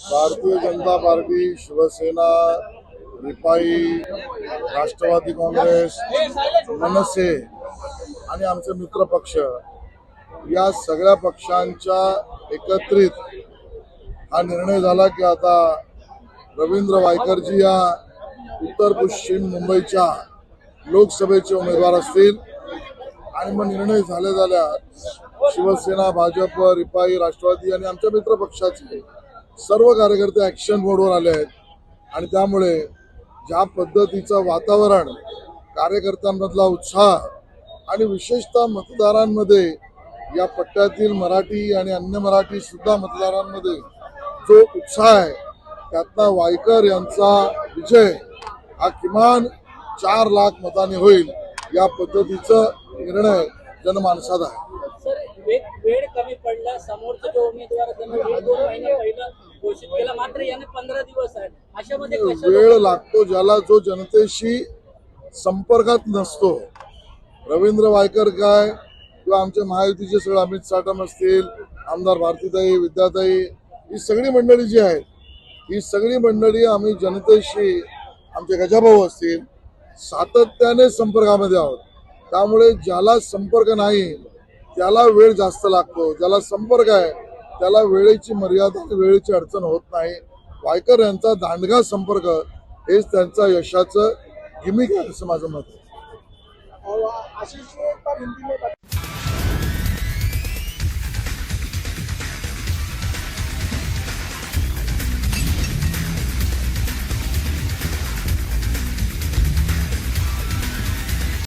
भारतीय जनता पार्टी शिवसेना रिपाई राष्ट्रवादी काँग्रेस मनसे आणि आमचे मित्र पक्ष या सगळ्या पक्षांच्या एकत्रित हा निर्णय झाला की आता रवींद्र वायकरजी या उत्तर पश्चिम मुंबईच्या लोकसभेचे उमेदवार असतील. आणि मग निर्णय झाल्या झाल्या शिवसेना भाजप रिपाई राष्ट्रवादी आणि आमच्या मित्रपक्षाचे सर्व कार्यकर्ते ॲक्शन मोडवर आले आहेत. आणि त्यामुळे ज्या पद्धतीचं वातावरण कार्यकर्त्यांमधला उत्साह आणि विशेषतः मतदारांमध्ये या पट्ट्यातील मराठी आणि अन्य मराठी सुद्धा मतदारांमध्ये जो उत्साह आहे त्यातला वायकर यांचा विजय हा किमान चार लाख मताने होईल या पद्धतीचा निर्णय जनमानसात आहे. मात्र याने पंधरा दिवस आहेत. अशामध्ये वेळ लागतो ज्याला जो जनतेशी संपर्कात नसतो. रवींद्र वायकर काय? किंवा आमचे महायुतीचे सगळे अमित साटम असतील आमदार भारतीताई विद्याताई ही सगळी मंडळी जी आहेत ही सगळी मंडळी आम्ही जनतेशी आमचे गजाभाऊ असतील सातत्याने संपर्कामध्ये आहोत. त्यामुळे ज्याला संपर्क नाही त्याला वेळ जास्त लागतो. ज्याला संपर्क आहे त्याला वेळेची मर्यादा वेळेची अडचण होत नाही. वायकर यांचा दांडगा संपर्क हेच त्यांचा यशाचं गिमिक आहे असं माझं मत आहे.